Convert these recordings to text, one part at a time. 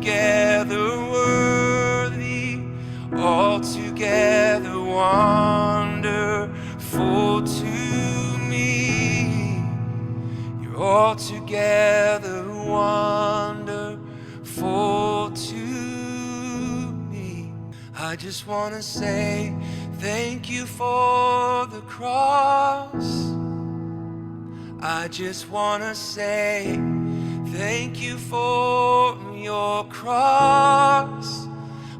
altogether worthy. Altogether wonderful to me. You're altogether wonderful to me. I just want to say thank you for the cross. I just want to say thank you for your cross.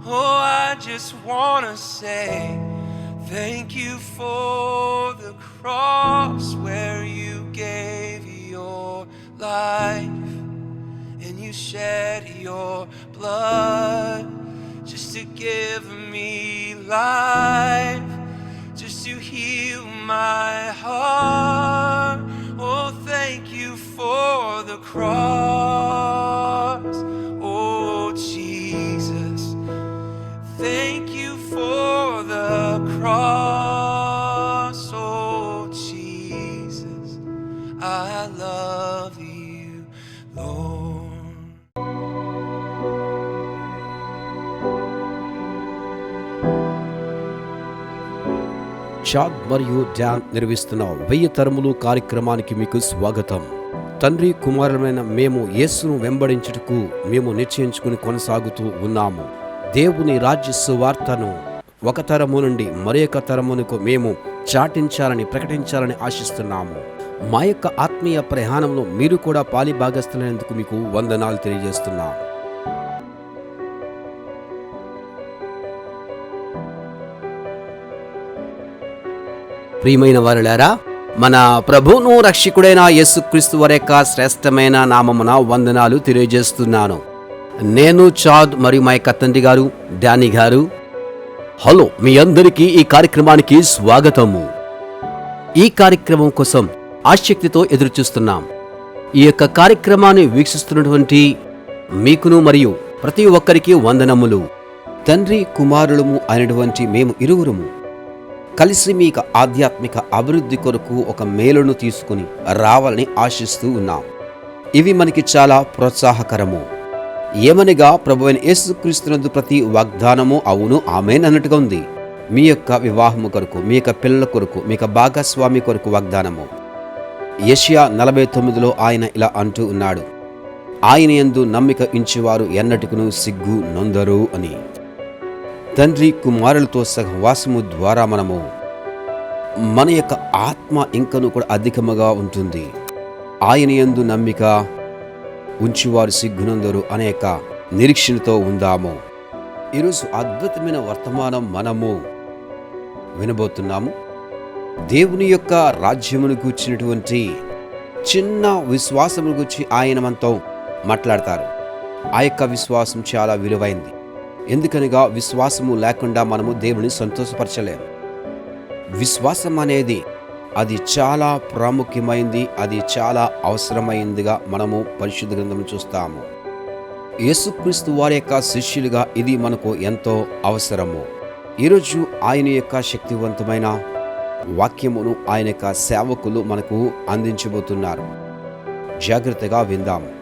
Oh, I just want to say thank you for the cross where you gave your life and you shed your blood just to give me life, just to heal my heart. Oh, thank you for the cross. షాద్ మరియు Dan నిర్వహిస్తున్న వెయ్యి తరములు కార్యక్రమానికి మీకు స్వాగతం. తండ్రి కుమారులమైన మేము యేసును వెంబడించుటకు మేము నిశ్చయించుకుని కొనసాగుతూ ఉన్నాము. దేవుని రాజ్య సువార్తను ఒక తరము నుండి మరొక తరమునకు మేము చాటించాలని ప్రకటించాలని ఆశిస్తున్నాము. మా యొక్క ఆత్మీయ ప్రయాణంలో మీరు కూడా పాలి భాగస్థులైనందుకు మీకు వందనాలు తెలియజేస్తున్నాం. ప్రియమైన వారులారా మన ప్రభును రక్షకుడైన యేసుక్రీస్తు వారి యొక్క శ్రేష్టమైన నామమున వందనాలు తెలియజేస్తున్నాను. నేను చాద్ మరియు మా యొక్క తండ్రి గారు డానీ గారు హలో మీ అందరికీ ఈ కార్యక్రమానికి స్వాగతము. ఈ కార్యక్రమం కోసం ఆసక్తితో ఎదురుచూస్తున్నాం. ఈ యొక్క కార్యక్రమాన్ని వీక్షిస్తున్నటువంటి మీకును మరియు ప్రతి ఒక్కరికి వందనములు. తండ్రి కుమారులము అయినటువంటి మేము ఇరువురము. కలిసి మీకు ఆధ్యాత్మిక అభివృద్ధి కొరకు ఒక మేలును తీసుకుని రావాలని ఆశిస్తూ ఉన్నాం. ఇవి మనకి చాలా ప్రోత్సాహకరము. ఏమనగా ప్రభు అయిన యేసుక్రీస్తునందు ప్రతి వాగ్దానము అవును ఆమెన్ అన్నట్టుగా ఉంది. మీ యొక్క వివాహము కొరకు మీ యొక్క పిల్లల కొరకు మీ యొక్క భాగస్వామి కొరకు వాగ్దానము. ఏషియా నలభై తొమ్మిదిలో ఆయన ఇలా అంటూ ఉన్నాడు. ఆయన యందు నమ్మిక ఇంచువారు ఎన్నటికును సిగ్గు నొందరు అని. తండ్రి కుమారులతో సహవాసము ద్వారా మనము మన యొక్క ఆత్మ ఇంకను కూడా అధికముగా ఉంటుంది. ఆయన యందు నమ్మిక ఉంచివారు సిగ్గునందరు అనేక నిరీక్షణతో ఉందాము. ఈరోజు అద్భుతమైన వర్తమానం మనము వినబోతున్నాము. దేవుని యొక్క రాజ్యమును కూర్చున్నటువంటి చిన్న విశ్వాసమును గురించి ఆయన మనతో మాట్లాడతారు. ఆ యొక్క విశ్వాసం చాలా విలువైంది. ఎందుకనగా విశ్వాసము లేకుండా మనము దేవుని సంతోషపరచలేము. విశ్వాసం అనేది అది చాలా ప్రాముఖ్యమైంది అది చాలా అవసరమైందిగా మనము పరిశుద్ధ గ్రంథం చూస్తాము. యేసుక్రీస్తు వారి యొక్క శిష్యులుగా ఇది మనకు ఎంతో అవసరము. ఈరోజు ఆయన యొక్క శక్తివంతమైన వాక్యమును ఆయన యొక్క సేవకులు మనకు అందించబోతున్నారు. జాగ్రత్తగా విందాము.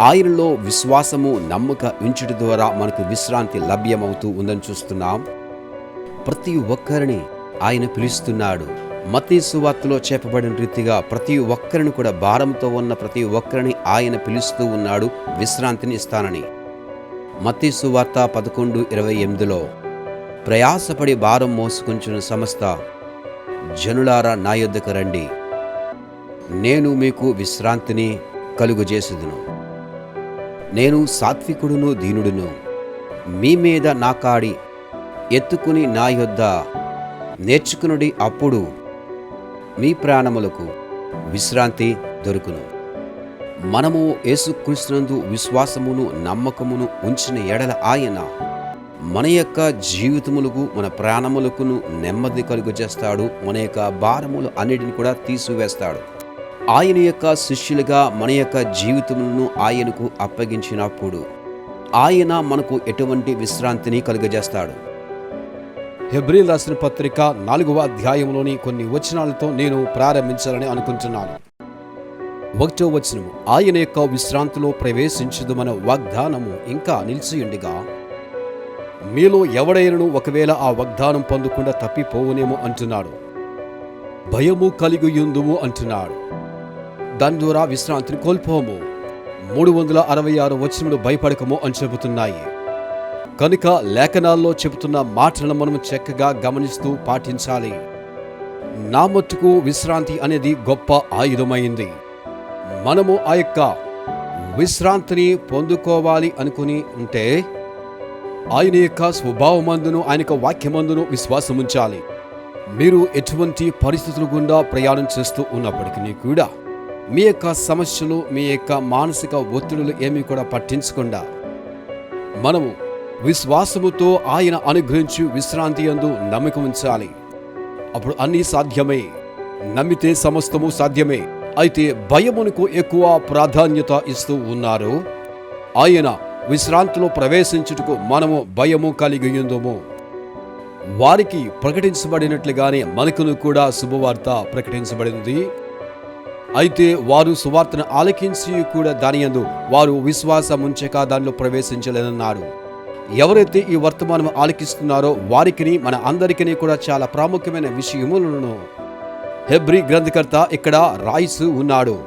ఆయనలో విశ్వాసము నమ్మక ఉంచుట ద్వారా మనకు విశ్రాంతి లభ్యమవుతూ ఉందని చూస్తున్నాం. ప్రతి ఒక్కరిని ఆయన పిలుస్తున్నాడు. మతీ సువార్తలో చేపబడిన రీతిగా ప్రతి ఒక్కరిని కూడా భారంతో ఉన్న ప్రతి ఒక్కరిని ఆయన పిలుస్తూ ఉన్నాడు విశ్రాంతిని ఇస్తానని. మతీ సువార్త పదకొండు ఇరవై ఎనిమిదిలో ప్రయాసపడి భారం మోసుకుంచిన సంస్థ జనులారా నా యొద్దకు రండి. నేను మీకు విశ్రాంతిని కలుగజేసుదును. నేను సాత్వికుడును దీనుడును. మీ మీద నా కాడి ఎత్తుకుని నా యొద్ద నేర్చుకునుడి అప్పుడు మీ ప్రాణములకు విశ్రాంతి దొరుకును. మనము యేసుక్రీస్తునందు విశ్వాసమును నమ్మకమును ఉంచిన ఎడల ఆయన మన యొక్క జీవితములకు మన ప్రాణములకును నెమ్మది కలుగు చేస్తాడు మన యొక్క భారములు అన్నిటిని కూడా తీసివేస్తాడు. ఆయన యొక్క శిష్యులుగా మన యొక్క జీవితములను ఆయనకు అప్పగించినప్పుడు ఆయన మనకు ఎటువంటి విశ్రాంతిని కలుగజేస్తాడు. హెబ్రి రాసిన పత్రిక నాలుగవ అధ్యాయంలోని కొన్ని వచనాలతో నేను ప్రారంభించాలని అనుకుంటున్నాను. ఒకటో వచనము ఆయన యొక్క విశ్రాంతిలో ప్రవేశించదుమన్న వాగ్దానము ఇంకా నిలిచియుండిగా మీలో ఎవడైనను ఒకవేళ ఆ వాగ్దానం పొందకుండా తప్పిపోవునేమో అంటున్నాడు. భయము కలిగియుందుము అంటున్నాడు. దాని ద్వారా విశ్రాంతిని కోల్పోము. మూడు వందల అరవై ఆరు వచనములు భయపడకము అని చెబుతున్నాయి. కనుక లేఖనాల్లో చెబుతున్న మాటలను మనం చక్కగా గమనిస్తూ పాటించాలి. నా మట్టుకు విశ్రాంతి అనేది గొప్ప ఆయుధమైంది. మనము ఆ యొక్క విశ్రాంతిని పొందుకోవాలి అనుకుని ఉంటే ఆయన యొక్క స్వభావమందును ఆయన యొక్క వాక్యమందును విశ్వాసం ఉంచాలి మీరు ఎటువంటి పరిస్థితుల గుండా ప్రయాణం చేస్తూ ఉన్నప్పటికీ కూడా మీ యొక్క సమస్యలు మీ యొక్క మానసిక ఒత్తిడులు ఏమీ కూడా పట్టించకుండా మనము విశ్వాసముతో ఆయన అనుగ్రహించి విశ్రాంతి అందు నమ్మకం ఉంచాలి. అప్పుడు అన్నీ సాధ్యమే. నమ్మితే సమస్తము సాధ్యమే. అయితే భయమునకు ఎక్కువ ప్రాధాన్యత ఇస్తూ ఉన్నారు ఆయన విశ్రాంతిలో ప్రవేశించుటకు మనము భయము కలిగి ఉందము వారికి ప్రకటించబడినట్లుగానే మనకును కూడా శుభవార్త ప్రకటించబడింది. అయితే వారు సువార్తను ఆలకించి కూడా దాని యందు వారు విశ్వాసం ఉంచక దానిలో ప్రవేశించలేదన్నారు. ఎవరైతే ఈ వర్తమానం ఆలకిస్తున్నారో వారికి మన అందరికీ కూడా చాలా ప్రాముఖ్యమైన విషయములను హెబ్రి గ్రంథకర్త ఇక్కడ రాయిసు ఉన్నాడు.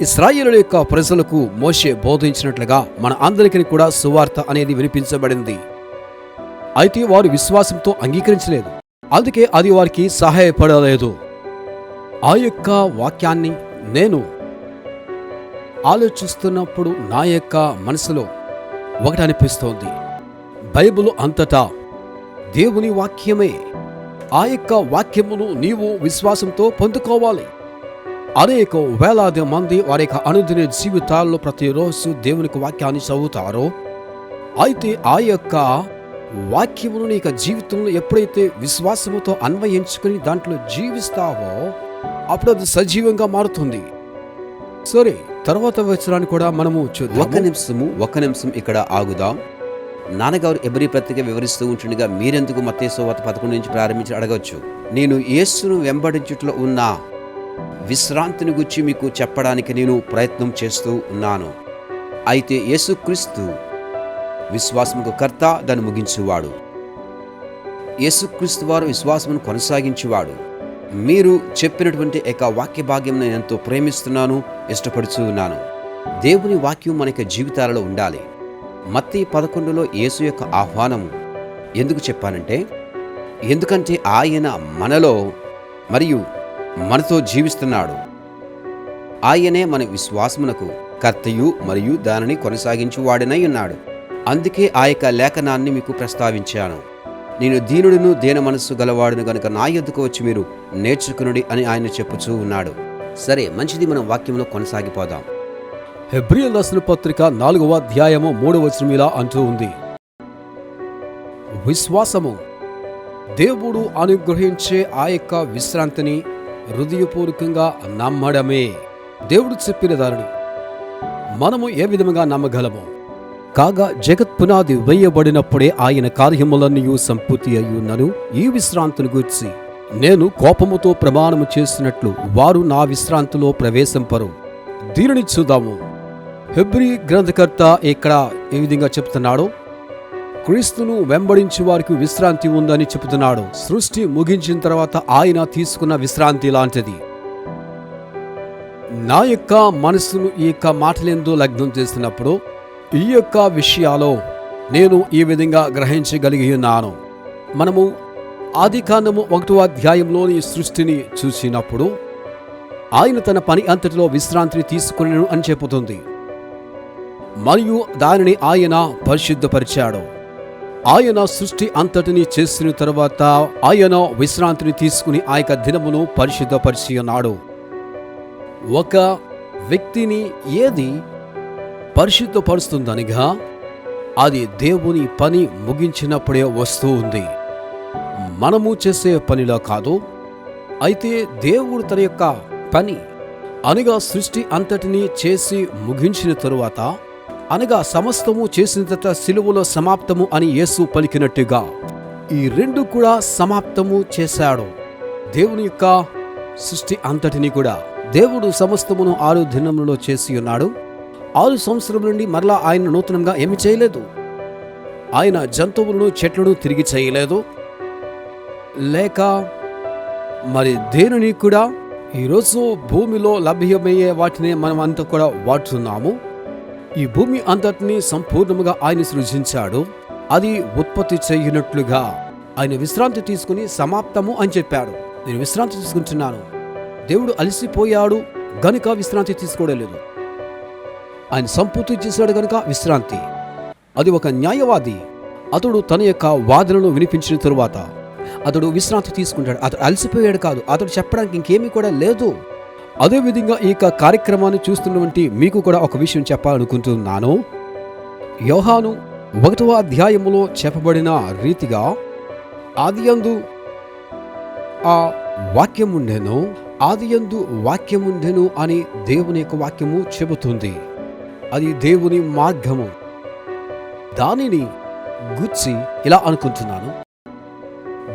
ఇస్రాయేలు యొక్క ప్రజలకు మోషే బోధించినట్లుగా మన అందరికీ కూడా సువార్త అనేది వినిపించబడింది. అయితే వారు విశ్వాసంతో అంగీకరించలేదు. అందుకే అది వారికి సహాయపడలేదు. ఆ యొక్క వాక్యాన్ని నేను ఆలోచిస్తున్నప్పుడు నా యొక్క మనసులో ఒకటి అనిపిస్తోంది. బైబిల్ అంతటా దేవుని వాక్యమే. ఆ యొక్క వాక్యమును నీవు విశ్వాసంతో పొందుకోవాలి. అనేక వేలాది మంది వారి యొక్క అనుదిన జీవితాల్లో ప్రతిరోజు దేవునికి వాక్యాన్ని చదువుతారో అయితే ఆ యొక్క వాక్యమును నీ యొక్క జీవితంలో ఎప్పుడైతే విశ్వాసముతో అన్వయించుకుని దాంట్లో జీవిస్తావో అప్పుడు అది సజీవంగా మారుతుంది. సరే తర్వాత వచ్చరాన్ని కూడా మనము ఒక నిమిషము ఒక్క నిమిషం ఇక్కడ ఆగుదాం. నాన్నగారు ఎబ్రి పత్రిక వివరిస్తూ ఉంటుండగా మీరెందుకు మత్తేశ్వాత పదకొండు నుంచి ప్రారంభించి అడగవచ్చు నేను యేసును వెంబడించుట్లో ఉన్న విశ్రాంతిని గురించి మీకు చెప్పడానికి నేను ప్రయత్నం చేస్తూ ఉన్నాను. అయితే యేసుక్రీస్తు విశ్వాసముకు కర్త దాన్ని ముగించువాడు. యేసుక్రీస్తు వారు విశ్వాసమును కొనసాగించువాడు. మీరు చెప్పినటువంటి యొక్క వాక్య భాగ్యం నేను ఎంతో ప్రేమిస్తున్నాను ఇష్టపడుతూ ఉన్నాను. దేవుని వాక్యం మన యొక్క జీవితాలలో ఉండాలి. మత్తి పదకొండులో యేసు యొక్క ఆహ్వానం ఎందుకు చెప్పానంటే ఎందుకంటే ఆయన మనలో మరియు మనతో జీవిస్తున్నాడు. ఆయనే మన విశ్వాసమునకు కర్తయు మరియు దానిని కొనసాగించువాడనై ఉన్నాడు. అందుకే ఆ యొక్క లేఖనాన్ని మీకు ప్రస్తావించాను. నేను దీనుడును దేన మనస్సు గలవాడును గనుక నా ఎద్దుకు వచ్చి మీరు నేర్చుకునుడి అని ఆయన చెప్పుచూ ఉన్నాడు. సరే మంచిది మనం వాక్యంలో కొనసాగిపోదాం. హెబ్రియల్ రాసిన పత్రిక నాలుగవ అధ్యాయము మూడవ వచనం ఇలా అంటూ ఉంది. విశ్వాసము. దేవుడు అనుగ్రహించే ఆ యొక్క విశ్రాంతిని హృదయపూర్వకంగా నమ్మడమే. దేవుడు చెప్పిన దారుడు మనము ఏ విధముగా నమ్మగలము? కాగా జగత్ పునాది వేయబడినప్పుడే ఆయన కార్యములన్నీ సంపూర్తి అయ్యున్నను. ఈ విశ్రాంతిని గూర్చి నేను కోపముతో ప్రమాణము చేసినట్లు వారు నా విశ్రాంతిలో ప్రవేశింపరు. దీనిని చూద్దాము. హెబ్రి గ్రంథకర్త ఇక్కడ ఏ విధంగా చెప్తున్నాడు? క్రీస్తును వెంబడించి వారికి విశ్రాంతి ఉందని చెబుతున్నాడు. సృష్టి ముగించిన తర్వాత ఆయన తీసుకున్న విశ్రాంతి లాంటిది. నా యొక్క మనసును ఈ యొక్క మాటలెందు లగ్నం చేసినప్పుడు ఈ యొక్క విషయాలో నేను ఈ విధంగా గ్రహించగలిగి ఉన్నాను మనము ఆదికాండము ఒకటో అధ్యాయంలోని సృష్టిని చూసినప్పుడు ఆయన తన పని అంతటిలో విశ్రాంతిని తీసుకునేను అని చెబుతుంది. మరియు దానిని ఆయన పరిశుద్ధపరిచాడు. ఆయన సృష్టి అంతటిని చేసిన తర్వాత ఆయన విశ్రాంతిని తీసుకుని ఆ యొక్క దినమును పరిశుద్ధపరిచి ఉన్నాడు ఒక వ్యక్తిని ఏది పరిశుద్ధపరుస్తుందనిగా అది దేవుని పని ముగించినప్పుడే వస్తూ ఉంది. మనము చేసే పనిలో కాదు అయితే దేవుడు తన యొక్క పని అనగా సృష్టి అంతటిని చేసి ముగించిన తరువాత అనగా సమస్తము చేసిన తర్వాత సిలువలో సమాప్తము అని యేసు పలికినట్టుగా ఈ రెండు కూడా సమాప్తము చేశాడు. దేవుని యొక్క సృష్టి అంతటిని కూడా దేవుడు సమస్తమును ఆరు దినములలో చేసి ఉన్నాడు. ఆరు సంవత్సరం నుండి మరలా ఆయన నూతనంగా ఏమి చేయలేదు. ఆయన జంతువులను చెట్లను తిరిగి చేయలేదు. లేక మరి దేనిని కూడా? ఈరోజు భూమిలో లభ్యమయ్యే వాటిని మనం అంతా కూడా వాడుతున్నాము. ఈ భూమి అంతటిని సంపూర్ణముగా ఆయన సృజించాడు. అది ఉత్పత్తి చేయనట్లుగా ఆయన విశ్రాంతి తీసుకుని సమాప్తము అని చెప్పాడు. నేను విశ్రాంతి తీసుకుంటున్నాను. దేవుడు అలసిపోయాడు. గనుక విశ్రాంతి తీసుకోవడం లేదు. ఆయన సంపూర్తి చేశాడు గనుక విశ్రాంతి. అది ఒక న్యాయవాది. అతడు తన యొక్క వాదనను వినిపించిన తరువాత అతడు విశ్రాంతి తీసుకుంటాడు. అతడు అలసిపోయాడు కాదు. అతడు చెప్పడానికి ఇంకేమీ కూడా లేదు. అదేవిధంగా ఈ యొక్క కార్యక్రమాన్ని చూస్తున్నటువంటి మీకు కూడా ఒక విషయం చెప్పాలనుకుంటున్నాను. యోహాను ఒకటవ అధ్యాయములో చెప్పబడిన రీతిగా ఆదియందు ఆ వాక్యముండెను ఆదియందు వాక్యముండెను అని దేవుని యొక్క వాక్యము చెబుతుంది. అది దేవుని మార్గము. దానిని గుచ్చి ఇలా అనుకుంటున్నాను.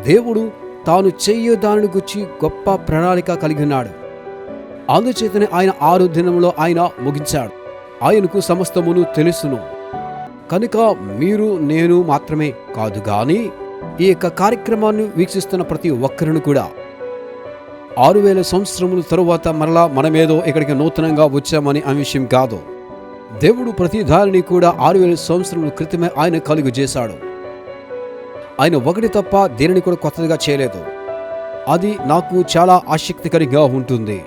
దేవుడు తాను చెయ్యే దానిని గుచ్చి గొప్ప ప్రణాళిక కలిగి ఉన్నాడు. అందుచేతనే ఆయన ఆరు దినములో ఆయన ముగించాడు. ఆయనకు సమస్తమును తెలుసును. కనుక మీరు నేను మాత్రమే కాదు గాని ఈ యొక్క కార్యక్రమాన్ని వీక్షిస్తున్న ప్రతి ఒక్కరిని కూడా. ఆరు వేల సంవత్సరముల తరువాత మరలా మనమేదో ఇక్కడికి నూతనంగా వచ్చామని ఆ విషయం కాదు. దేవుడు ప్రతి దానిని కూడా ఆరు వేల సంవత్సరముల క్రితమే ఆయన కలుగు చేశాడు. ఆయన ఒకటి తప్ప దేనిని కూడా కొత్తగా చేయలేదు. అది నాకు చాలా ఆసక్తికరంగా ఉంటుంది.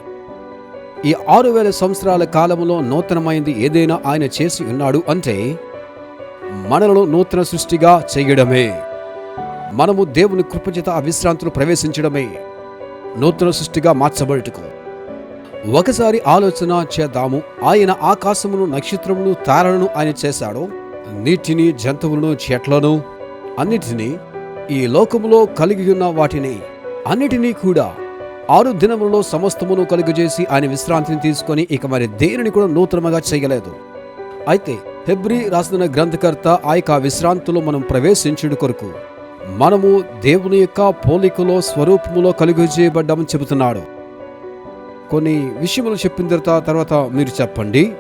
ఈ ఆరు వేల సంవత్సరాల కాలంలో నూతనమైంది ఏదైనా ఆయన చేసి ఉన్నాడు అంటే మనలను నూతన సృష్టిగా చేయడమే. మనము దేవుని కృపచేత ఆ విశ్రాంతిలో ప్రవేశించడమే. నూతన సృష్టిగా మార్చబడుటకు. ఒకసారి ఆలోచన చేద్దాము. ఆయన ఆకాశమును నక్షత్రమును తారలను ఆయన చేశాడు నీటిని జంతువులను చెట్లను అన్నిటినీ ఈ లోకములో కలిగి ఉన్న వాటిని అన్నిటినీ కూడా ఆరు దినములలో సమస్తమును కలుగజేసి ఆయన విశ్రాంతిని తీసుకొని ఇక మరి దేనిని కూడా నూతనముగా చేయలేదు. అయితే హెబ్రి రాసిన గ్రంథకర్త ఆ యొక్క విశ్రాంతిలో మనం ప్రవేశించుడు కొరకు మనము దేవుని యొక్క పోలికలో స్వరూపములో కలుగజేయబడ్డామని చెబుతున్నాడు. కొన్ని విషయములు చెప్పిన తర్వాత తర్వాత మీరు చెప్పండి.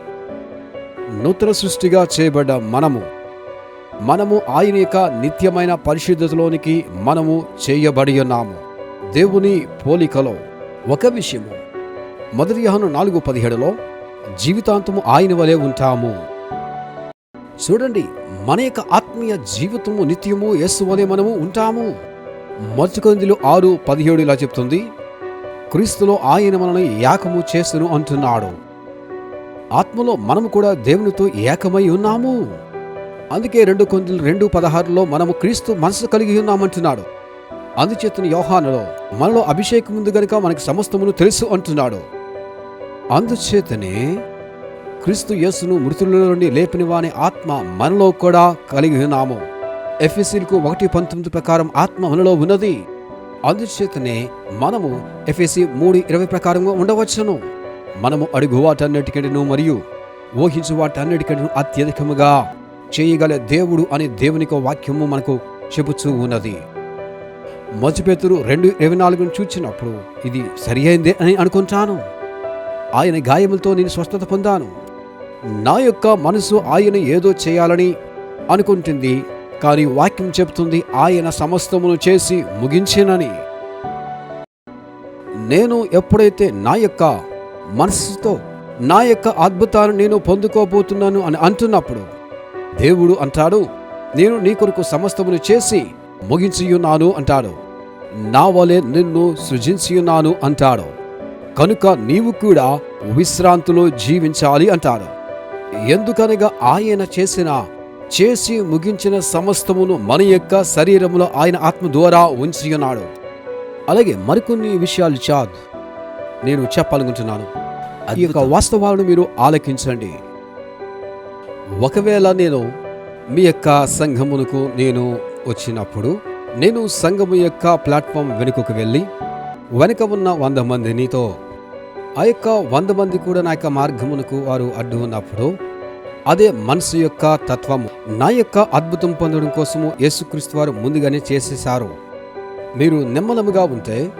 నూతన సృష్టిగా చేయబడ్డ మనము. మనము ఆయన యొక్క నిత్యమైన పరిశుద్ధతలోనికి మనము చేయబడి ఉన్నాము. దేవుని పోలికలో ఒక విషయము. మొదటి యహను నాలుగు పదిహేడులో జీవితాంతము ఆయన వలె ఉంటాము. చూడండి మన యొక్క ఆత్మీయ జీవితము నిత్యము యేసు వలె మనము ఉంటాము. మొదటి కొరింథీయులు ఆరు పదిహేడు ఇలా చెప్తుంది. క్రీస్తులో ఆయన మనల్ని ఏకము చేసును అంటున్నాడు. ఆత్మలో మనము కూడా దేవునితో ఏకమై ఉన్నాము. అందుకే రెండు కొందులు రెండు పదహారులో మనము క్రీస్తు మనసు కలిగి ఉన్నామంటున్నాడు. అందుచేతను యోహానులో మనలో అభిషేకం ఉంది గనుక మనకి సమస్తమును తెలుసు అంటున్నాడు. అందుచేతనే క్రీస్తు యేసును మృతుల నుండి లేపిన వాని ఆత్మ మనలో కూడా కలిగి ఉన్నాము. ఎఫ్ఎస్సీలకు ఒకటి పంతొమ్మిది ప్రకారం ఆత్మ మనలో ఉన్నది. అందుచేతనే మనము ఎఫ్ఎసి మూడు ఇరవై ప్రకారంగా ఉండవచ్చును. మనము అడుగు వాటన్నిటికంటేను మరియు ఊహించు వాటన్నిటికంటే అత్యధికముగా చేయగల దేవుడు అనే దేవునికి వాక్యము మనకు చెబుతూ ఉన్నది. మధుపేతురు రెండు ఇరవై నాలుగును చూచినప్పుడు ఇది సరి అయిందే అని అనుకుంటాను. ఆయన గాయములతో నేను స్వస్థత పొందాను. నా యొక్క మనసు ఆయన ఏదో చేయాలని అనుకుంటుంది. కానీ వాక్యం చెబుతుంది ఆయన సమస్తమును చేసి ముగించినని. నేను ఎప్పుడైతే నా యొక్క మనస్సుతో నా యొక్క అద్భుతాన్ని నేను పొందుకోబోతున్నాను అని అంటున్నప్పుడు దేవుడు అంటాడు నేను నీ కొరకు సమస్తమును చేసి ముగించియున్నాను అంటాడు. నా వలె నిన్ను సృజించియున్నాను అంటాడు. కనుక నీవు కూడా విశ్రాంతిలో జీవించాలి అంటాడు. ఎందుకనగా ఆయన చేసిన చేసి ముగించిన సమస్తమును మన యొక్క శరీరములో ఆయన ఆత్మ ద్వారా ఉంచి ఉన్నాడు అలాగే మరికొన్ని విషయాలు చాద్ నేను చెప్పాలనుకుంటున్నాను. ఈ యొక్క వాస్తవాలను మీరు ఆలకించండి. ఒకవేళ నేను మీ యొక్క సంఘమునకు నేను వచ్చినప్పుడు నేను సంఘము యొక్క ప్లాట్ఫామ్ వెనుకకు వెళ్ళి వెనుక ఉన్న వంద మందినితో ఆ యొక్క వంద మంది కూడా నా యొక్క మార్గమునకు వారు అడ్డు ఉన్నప్పుడు అదే మనసు యొక్క తత్వము. నా యొక్క అద్భుతం పొందడం కోసము యేసుక్రీస్తు వారు ముందుగానే చేసేశారు. మీరు నిమ్మలముగా ఉంటే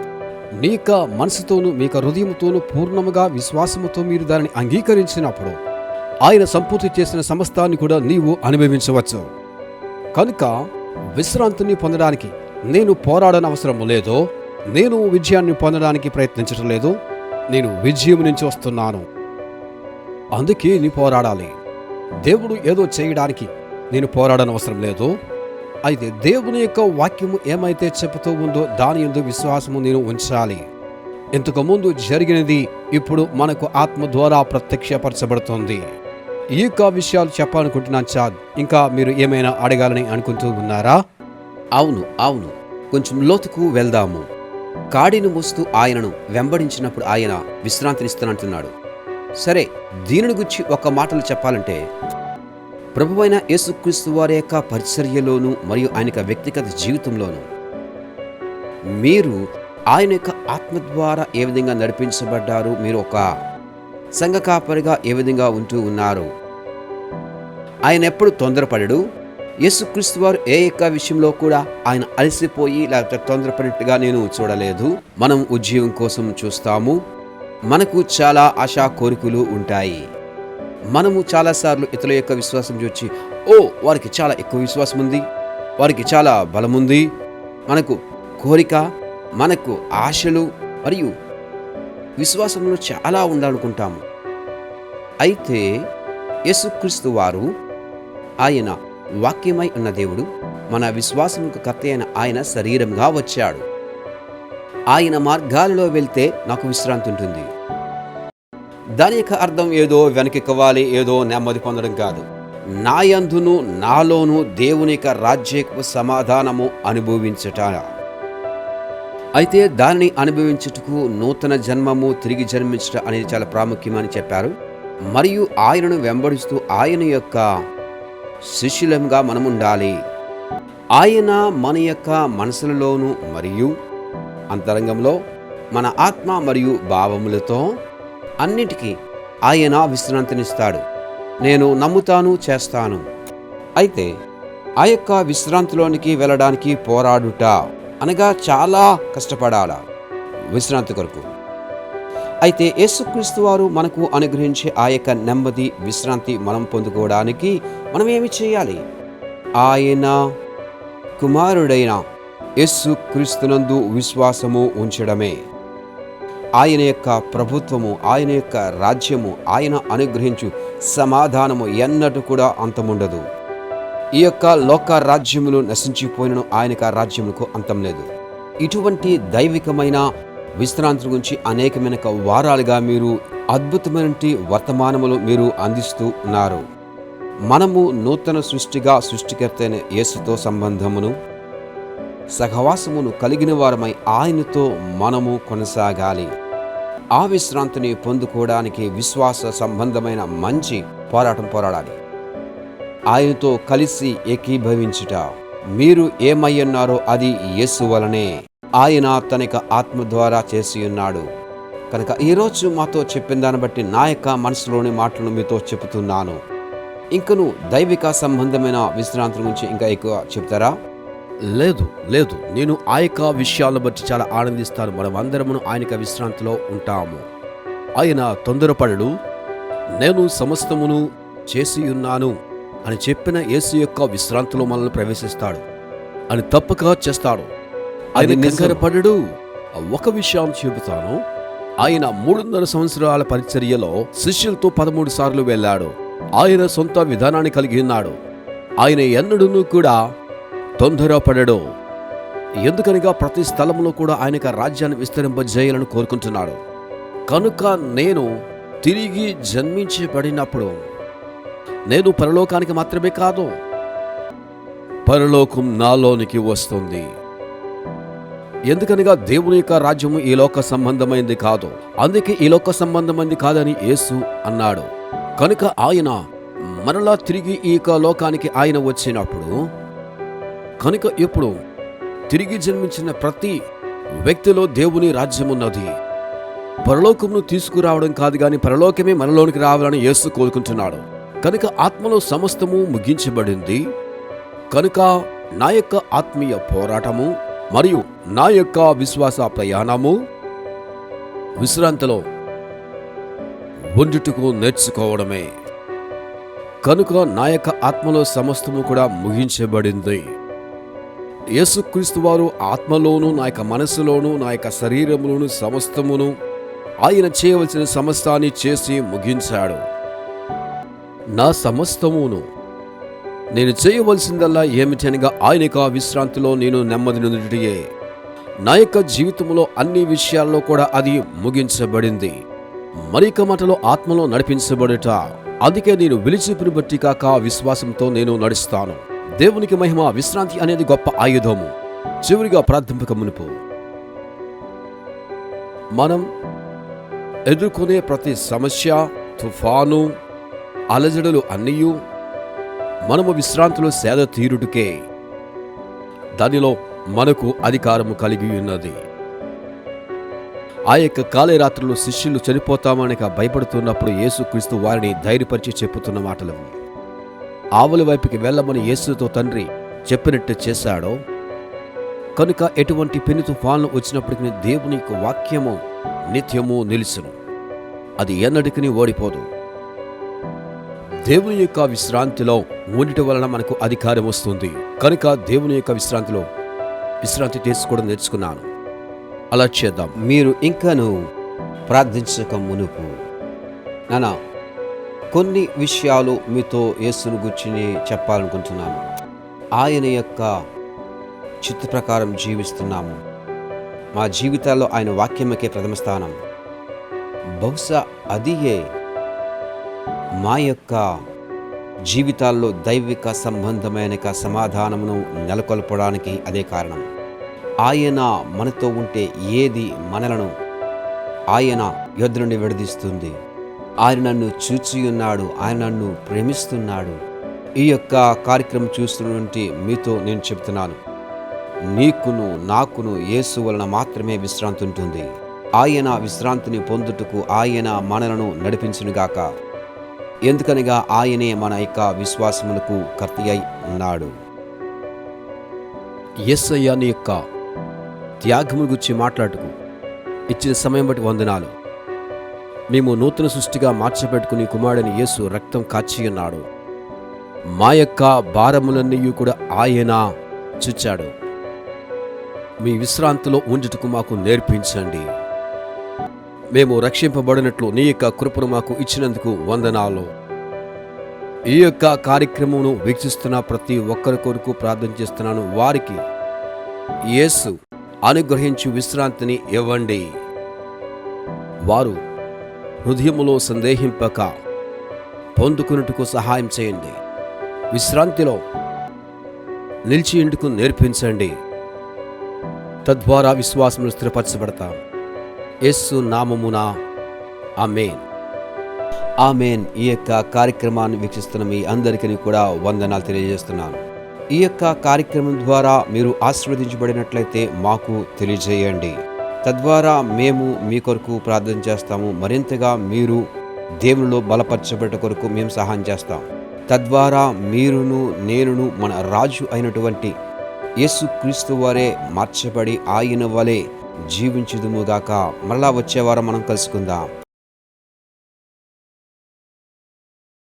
మీ యొక్క మనసుతోనూ మీ యొక్క హృదయంతోనూ పూర్ణముగా విశ్వాసముతో మీరు దానిని అంగీకరించినప్పుడు ఆయన సంపూర్తి చేసిన సమస్తాన్ని కూడా నీవు అనుభవించవచ్చు. కనుక విశ్రాంతిని పొందడానికి నేను పోరాడని అవసరం లేదో నేను విజయాన్ని పొందడానికి ప్రయత్నించడం లేదు నేను విజయం నుంచి వస్తున్నాను. అందుకే నీ పోరాడాలి. దేవుడు ఏదో చేయడానికి నేను పోరాడని అవసరం లేదు. అయితే దేవుని యొక్క వాక్యము ఏమైతే చెబుతూ ఉందో దాని ఎందు విశ్వాసము నేను ఉంచాలి. ఇంతకు ముందు జరిగినది ఇప్పుడు మనకు ఆత్మ ద్వారా ప్రత్యక్షపరచబడుతుంది. ఈ యొక్క విషయాలు చెప్పాలనుకుంటున్నాను చాద్ ఇంకా మీరు ఏమైనా అడగాలని అనుకుంటూ ఉన్నారా? అవును అవును. కొంచెం లోతుకు వెళ్దాము. కాడిని మోస్తూ ఆయనను వెంబడించినప్పుడు ఆయన విశ్రాంతినిస్తానంటున్నాడు. సరే దీనిని గురించి ఒక మాటలు చెప్పాలంటే ప్రభువైన యేసుక్రీస్తు వారి యొక్క పరిచర్యలోను మరియు ఆయన యొక్క వ్యక్తిగత జీవితంలోను మీరు ఆయన యొక్క ఆత్మ ద్వారా ఏ విధంగా నడిపించబడ్డారు మీరు ఒక సంఘ కాపరిగా ఏ విధంగా ఉంటూ ఉన్నారు ఆయన ఎప్పుడు తొందరపడడు యేసుక్రీస్తు వారు ఏ యొక్క విషయంలో కూడా ఆయన అలసిపోయి లేకపోతే తొందరపడినట్టుగా నేను చూడలేదు. మనం ఉద్యోగం కోసం చూస్తాము. మనకు చాలా ఆశా కోరికలు ఉంటాయి. మనము చాలాసార్లు ఇతరుల యొక్క విశ్వాసం చూచి ఓ వారికి చాలా ఎక్కువ విశ్వాసం ఉంది. వారికి చాలా బలం ఉంది. మనకు కోరిక మనకు ఆశలు మరియు విశ్వాసంలో చాలా ఉండాలనుకుంటాము. అయితే యేసుక్రీస్తు వారు ఆయన వాక్యమై ఉన్న దేవుడు మన విశ్వాసం కర్త అయిన ఆయన శరీరంగా వచ్చాడు. ఆయన మార్గాలలో వెళ్తే నాకు విశ్రాంతి ఉంటుంది. దాని యొక్క అర్థం ఏదో వెనకెక్కవాలి ఏదో నెమ్మది పొందడం కాదు. నాయందును నాలోను దేవుని యొక్క రాజ్యపు సమాధానము అనుభవించట. అయితే దానిని అనుభవించుటకు నూతన జన్మము తిరిగి జన్మించట అనేది చాలా ప్రాముఖ్యమని చెప్పారు. మరియు ఆయనను వెంబడిస్తూ ఆయన యొక్క శిష్యులంగా మనం ఉండాలి ఆయన మన యొక్క మనసులలోను మరియు అంతరంగంలో మన ఆత్మ మరియు భావములతో అన్నిటికీ ఆయన విశ్రాంతినిస్తాడు. నేను నమ్ముతాను చేస్తాను. అయితే ఆ యొక్క విశ్రాంతిలోనికి వెళ్ళడానికి పోరాడుట అనగా చాలా కష్టపడాల విశ్రాంతి కొరకు. అయితే యేసుక్రీస్తు వారు మనకు అనుగ్రహించే ఆ యొక్క నెమ్మది విశ్రాంతి మనం పొందుకోవడానికి మనం ఏమి చేయాలి? ఆయన కుమారుడైన యేసు క్రీస్తునందు విశ్వాసము ఉంచడమే. ఆయన యొక్క ప్రభుత్వము ఆయన యొక్క రాజ్యము ఆయన అనుగ్రహించు సమాధానము ఎన్నటూ కూడా అంతముండదు. ఈ యొక్క లోక రాజ్యములు నశించిపోయినను ఆయన యొక్క రాజ్యములకు అంతం లేదు. ఇటువంటి దైవికమైన విశ్రాంతి గురించి అనేకమైన వారాలుగా మీరు అద్భుతమైన వర్తమానములు మీరు అందిస్తూ ఉన్నారు. మనము నూతన సృష్టిగా సృష్టికర్తైన యేసుతో సంబంధమును సహవాసమును కలిగిన వారమై ఆయనతో మనము కొనసాగాలి. ఆ విశ్రాంతిని పొందుకోవడానికి విశ్వాస సంబంధమైన మంచి పోరాటం పోరాడాలి. ఆయనతో కలిసి ఏకీభవించుట. మీరు ఏమయ్యున్నారో అది యేసు వలనే. ఆయన తనక ఆత్మ ద్వారా చేసి ఉన్నాడు. కనుక ఈరోజు మాతో చెప్పిన దాన్ని బట్టి నా యొక్క మనసులోని మాటలను మీతో చెబుతున్నాను. ఇంకను దైవిక సంబంధమైన విశ్రాంతి గురించి ఇంకా ఎక్కువ చెప్తారా లేదు లేదు. నేను ఆ యొక్క విషయాలను బట్టి చాలా ఆనందిస్తాను. మనం అందరమును ఆయన విశ్రాంతిలో ఉంటాము. ఆయన తొందరపడడు. నేను సమస్తమును చేసి ఉన్నాను అని చెప్పిన యేసు యొక్క విశ్రాంతిలో మనల్ని ప్రవేశిస్తాడు. అని తప్పక చేస్తాడు. ఆయన అది నిజం. కంగారపడడు ఒక విషయం చెబుతాను ఆయన మూడున్నర సంవత్సరాల పరిచర్యలో శిష్యులతో పదమూడు సార్లు వెళ్ళాడు. ఆయన సొంత విధానాన్ని కలిగి ఉన్నాడు. ఆయన ఎన్నడూను కూడా తొందరపడడు. ఎందుకనగా ప్రతి స్థలంలో కూడా ఆయన రాజ్యాన్ని విస్తరింపజేయాలని కోరుకుంటున్నాడు. కనుక నేను తిరిగి జన్మించబడినప్పుడు నేను పరలోకానికి మాత్రమే కాదు పరలోకం నాలోనికి వస్తుంది. ఎందుకనగా దేవుని యొక్క రాజ్యము ఈ లోక సంబంధమైంది కాదు అందుకే ఈ లోక సంబంధమైంది కాదని యేసు అన్నాడు. కనుక ఆయన మరలా తిరిగి ఈ యొక్క లోకానికి ఆయన వచ్చినప్పుడు కనుక ఇప్పుడు తిరిగి జన్మించిన ప్రతి వ్యక్తిలో దేవుని రాజ్యమున్నది పరలోకమును తీసుకురావడం కాదు కానీ పరలోకమే మనలోనికి రావాలని యేసు కోరుకుంటున్నాడు. కనుక ఆత్మలో సమస్తము ముగించబడింది. కనుక నా యొక్క ఆత్మీయ పోరాటము మరియు నా యొక్క విశ్వాస ప్రయాణము విశ్రాంతిలో ఉండుటకు నేర్చుకోవడమే. కనుక నా యొక్క ఆత్మలో సమస్తము కూడా ముగించబడింది. యేసుక్రీస్తు వారు ఆత్మలోను నా యొక్క మనసులోను నా యొక్క శరీరములోను సమస్తమును ఆయన చేయవలసిన సమస్తాన్ని చేసి ముగించాడు. నా సమస్తమును నేను చేయవలసిందల్లా ఏమిటనగా ఆయన యొక్క విశ్రాంతిలో నేను నెమ్మది నుండియే నా యొక్క జీవితంలో అన్ని విషయాల్లో కూడా అది ముగించబడింది. మరిక మాటలో ఆత్మలో నడిపించబడుట. అందుకే నేను విలిచిపుని బట్టి కాక విశ్వాసంతో నేను నడుస్తాను. దేవునికి మహిమ విశ్రాంతి అనేది గొప్ప ఆయుధము. చివరిగా ప్రార్థంపక మునుపు మనం ఎదుర్కొనే ప్రతి సమస్య తుఫాను అలజడులు అన్నీయు మనము విశ్రాంతిలో సేద తీరుడికే దానిలో మనకు అధికారము కలిగి ఉన్నది. ఆ యొక్క కాలేరాత్రులు శిష్యులు చనిపోతామనక భయపడుతున్నప్పుడు యేసుక్రీస్తు వారిని ధైర్యపరిచి చెప్పుతున్న మాటలు ఆవుల వైపుకి వెళ్ళమని యేసుతో తండ్రి చెప్పినట్టు చేశాడో కనుక ఎటువంటి పెను తుఫాన్లు వచ్చినప్పటికీ దేవుని యొక్క వాక్యము నిత్యము నిలుసును. అది ఎన్నటికీ ఓడిపోదు. దేవుని యొక్క విశ్రాంతిలో ఉండటం వలన మనకు అధికారం వస్తుంది. కనుక దేవుని యొక్క విశ్రాంతిలో విశ్రాంతి తీసుకోవడం నేర్చుకున్నాను. అలా చేద్దాం. మీరు ఇంకాను ప్రార్థించక మునుపు. నానా కొన్ని విషయాలు మీతో యేసును గురించి చెప్పాలనుకుంటున్నాను. ఆయన యొక్క చిత్త ప్రకారం జీవిస్తున్నాము. మా జీవితాల్లో ఆయన వాక్యమకే ప్రథమ స్థానం. బహుశా అదియే మా యొక్క జీవితాల్లో దైవిక సంబంధమైన సమాధానమును నెలకొల్పడానికి అదే కారణం. ఆయన మనతో ఉంటే ఏది మనలను ఆయన యొద్ద నుండి విడదీస్తుంది. ఆయన నన్ను చూచి ఉన్నాడు ఆయన నన్ను ప్రేమిస్తున్నాడు. ఈ యొక్క కార్యక్రమం చూస్తున్నటువంటి మీతో నేను చెప్తున్నాను నీకును నాకును యేసు వలన మాత్రమే విశ్రాంతి ఉంటుంది. ఆయన విశ్రాంతిని పొందుటకు ఆయన మనలను నడిపించునుగాక ఎందుకనగా ఆయనే మన యొక్క విశ్వాసములకు కర్త అయి ఉన్నాడు. ఎస్ఐ నీ యొక్క త్యాగము గురించి మాట్లాడుకు ఇచ్చిన సమయం బట్టి వందనాలు. మేము నూతన సృష్టిగా మార్చబెట్టుకుని కుమారుడని యేసు రక్తం కాచి ఉన్నాడు. మా యొక్క భారములన్నీ కూడా ఆయన చుచ్చాడు మీ విశ్రాంతిలో ఉండుటకు మాకు నేర్పించండి. మేము రక్షింపబడినట్లు నీ యొక్క కృపను మాకు ఇచ్చినందుకు వందనాలు. ఈ యొక్క కార్యక్రమమును వీక్షిస్తున్న ప్రతి ఒక్కరి కొరకు ప్రార్థన చేస్తున్నాను. వారికి యేసు అనుగ్రహించు విశ్రాంతిని ఇవ్వండి. వారు హృదయములో సందేహింపక పొందుకున్నట్టుకు సహాయం చేయండి. విశ్రాంతిలో నిలిచి ఇంటికు నేర్పించండి. తద్వారా విశ్వాసములు స్థిరపరచబడతాం. ఎస్సు నామమున ఆమెన్. ఆమెన్. ఈ యొక్క కార్యక్రమాన్ని వీక్షిస్తున్న మీ అందరికీ కూడా వందనాలు తెలియజేస్తున్నాను. ఈ యొక్క కార్యక్రమం ద్వారా మీరు ఆశీర్వదించబడినట్లయితే మాకు తెలియజేయండి. తద్వారా మేము మీ కొరకు ప్రార్థన చేస్తాము. మరింతగా మీరు దేవునిలో బలపరచబెట్ట కొరకు మేము సహాయం చేస్తాం. తద్వారా మీరును నేనును మన రాజు అయినటువంటి యేసుక్రీస్తు వారే మార్చబడి ఆయన వలె జీవించుదుముగాక మరలా వచ్చేవారం మనం కలుసుకుందాం.